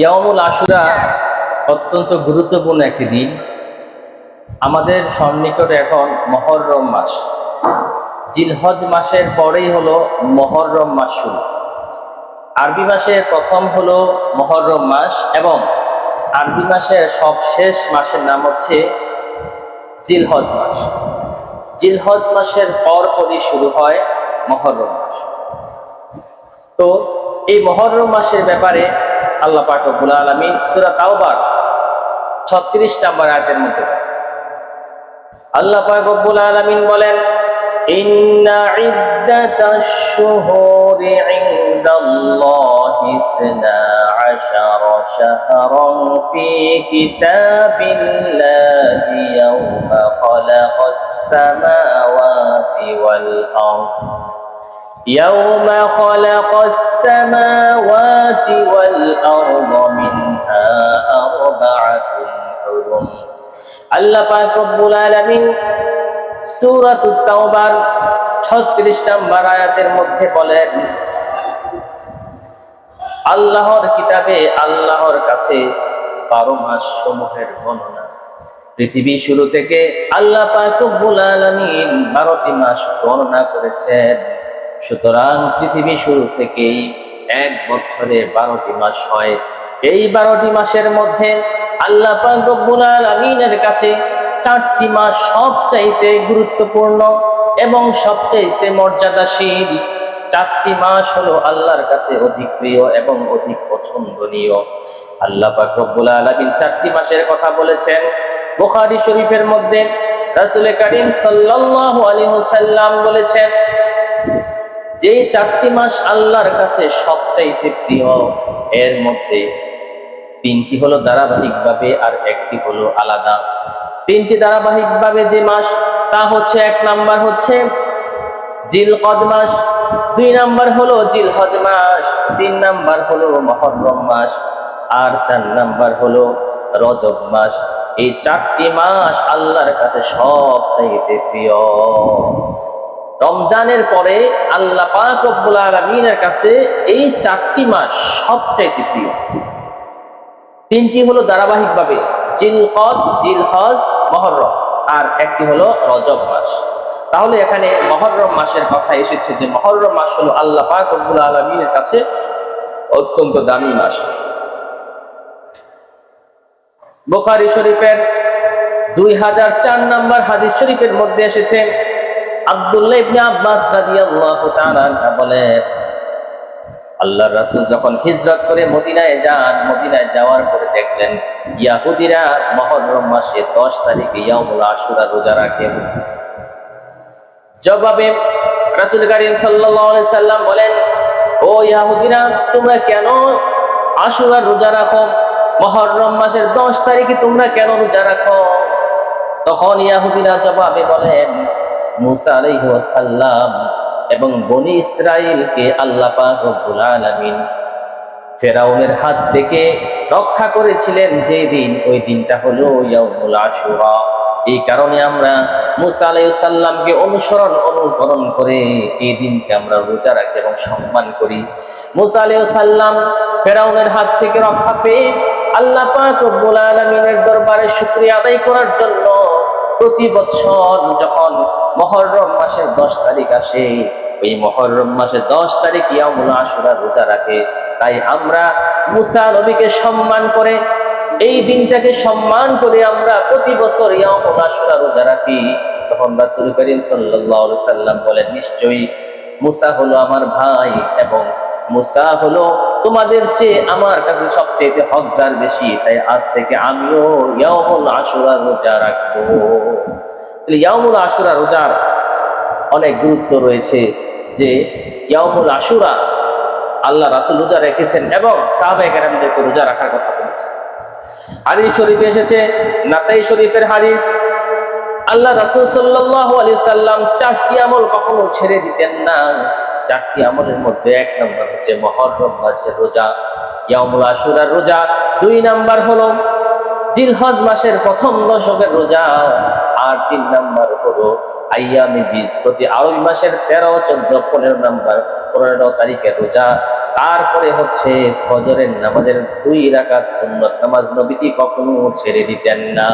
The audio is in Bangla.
ইয়ামুল আশুরা অত্যন্ত গুরুত্বপূর্ণ একটি দিন। আমাদের সন্নিকটে এখন মহররম মাস। জিলহজ মাসের পরেই হলো মহররম মাস শুরু। আরবি মাসের প্রথম হলো মহররম মাস এবং আরবি মাসের সবশেষ মাসের নাম হচ্ছে জিলহজ মাস। জিলহজ মাসের পরপরই শুরু হয় মহররম মাস। তো এই মহরম মাসের ব্যাপারে আল্লাহ পাক রব্বুল আলামিন সূরা তাওবার 36 নম্বর আয়াতের মধ্যে। আল্লাহ পাক রব্বুল আলামিন বলেন, ইন্না ইদ্দাতাশ শুহুরি ইনদাল্লাহি ইসনা আশারা শাহরান ফি কিতাবিল্লাহি ইয়াওমা খালাকাস সামাওয়াতি ওয়াল আরদ। يوم خلق السماوات والأرض منها أربعة حرم আল্লাহ পাক রব্বুল আলামিন সূরাতুত তাওবার 36 নম্বর আয়াতের মধ্যে বলেন আল্লাহর কিতাবে আল্লাহর কাছে বারো মাস সমূহের গণনা পৃথিবী শুরু থেকে আল্লাহ পাক রব্বুল আলামিন বারোটি মাস গণনা করেছেন সুতরাং পৃথিবী শুরু থেকেই এক বছরে বারোটি মাস হয়। এই বারোটি মাসের মধ্যে আল্লাহ রব্বুল আলামিনের কাছে চারটি মাস সবচাইতে গুরুত্বপূর্ণ এবং সবচাইতে মর্যাদাশীল। চারটি মাস হলো আল্লাহর কাছে অধিক প্রিয় এবং অধিক পছন্দনীয়। আল্লাহ পাক রব্বুল আলামিন চারটি মাসের কথা বলেছেন। বুখারী শরীফের মধ্যে রাসূল করিম সাল্লাল্লাহু আলাইহি ওয়াসাল্লাম বলেছেন যে চারটি মাস আল্লাহর কাছে সবচাইতে প্রিয়, এর মধ্যে তিনটি হলো ধারাবাহিকভাবে আর একটি হলো আলাদা। তিনটি ধারাবাহিকভাবে যে মাস, তা হচ্ছে এক নাম্বার হচ্ছে জিল কদ মাস, দুই নাম্বার হলো জিল হজ মাস, তিন নাম্বার হলো মহরম মাস, আর চার নাম্বার হলো রজব মাস। এই চারটি মাস আল্লাহর কাছে সবচাইতে প্রিয়। রমজানের পরে আল্লাহ পাক রব্বুল আলামিনের কাছে এই চারটি মাস সবচাইতে প্রিয় তিনটি হলো ধারাবাহিকভাবে জিলকদ জিলহজ মহরম, আর একটি হলো রজব মাস। তাহলে এখানে মহরম মাসের কথা এসেছে যে মহরম মাস হলো আল্লাহ পাক রব্বুল আলামিনের কাছে অত্যন্ত দামি মাস। বুখারী শরীফের দুই হাজার চার নম্বর হাদিস শরীফের মধ্যে এসেছে আব্দুল্লাহ ইবনে আব্বাস রাদিয়াল্লাহু তাআলা বলেন আল্লাহর রাসূল যখন হিজরত করে মদিনায় যান, মদিনায় যাওয়ার পরে দেখলেন, ইয়াহুদিরা মুহররম মাসে 10 তারিখে ইয়াউমুল আশুরা রোজা রাখে। জবাবে রাসূল করিম সাল্লাল্লাহু আলাইহি সাল্লাম বলেন, ও ইয়াহুদিরা, তোমরা কেন আশুরা রোজা রাখো? মুহররম মাসের 10 তারিখে তোমরা কেন রোজা রাখো? তখন ইয়াহুদিরা জবাবে বলেন মুসা আলাইহাল্লাম এবং বনি ইসরায়েলকে আল্লাহ পাক রব্বুল আলামিন ফেরাউনের হাত থেকে রক্ষা করেছিলেন যে দিন, ওই দিনটা হলো ইয়াউমুল আশুরা। এই কারণে আমরা মুসা আলাইসাল্লামকে অনুসরণ, অনুকরণ করে এই দিনকে আমরা রোজা রাখি এবং সম্মান করি। মুসা আলাইসাল্লাম ফেরাউনের হাত থেকে রক্ষা পেয়ে আল্লাহ পাক রব্বুল আলামিনের দরবারে শুকরিয়া আদায় করার জন্য প্রতি বছর যখন মহরম মাসের দশ তারিখ আসে, ওই মহরম মাসের দশ তারিখ ইয়ামুল আশুরা রোজা রাখে। তাই আমরা মুসা নবীকে সম্মান করে, এই দিনটাকে সম্মান করে আমরা প্রতি বছর ইয়ামুল আশুরা রোজা রাখি। তখন রাসূল করিম আলাইহি সাল্লাম বলেন, নিশ্চয়ই মুসা হলো আমার ভাই এবং মুসা হলো তোমাদের চেয়ে আমার কাছে সবচেয়ে হকদার বেশি। তাই আজ থেকে আমিও ইয়ামুল আশুরা রোজা রাখব। তাহলে ইয়ামুল আশুরা রোজার অনেক গুরুত্ব রয়েছে যে ইয়ামুল আশুরা আল্লাহ রাসুল রোজা রেখেছেন এবং সাহাবায়ে কেরামদেরকে রোজা রাখার কথা বলেছেন। হাদিস শরীফে এসেছে, নাসাই শরীফের হাদিস, আল্লাহ রাসুল সাল্লাহ আলি সাল্লাম চারটি আমল কখনো ছেড়ে দিতেন না। চারটি আমলের মধ্যে এক নম্বর হচ্ছে মহরম মাসের রোজা ইয়ামুল আশুরার রোজা। দুই নাম্বার হলো জিলহজ মাসের প্রথম দশকের রোজা। আর তিন নাম্বার হলো আইয়ামি বীজ প্রতি আরবি মাসের তেরো, চোদ্দ, পনেরো নাম্বার, পনেরো তারিখের রোজা। তারপরে হচ্ছে ফজরের নামাজের দুই রাকাত সুন্নত। নামাজ নবীজি কখনো ছেড়ে দিতেন না।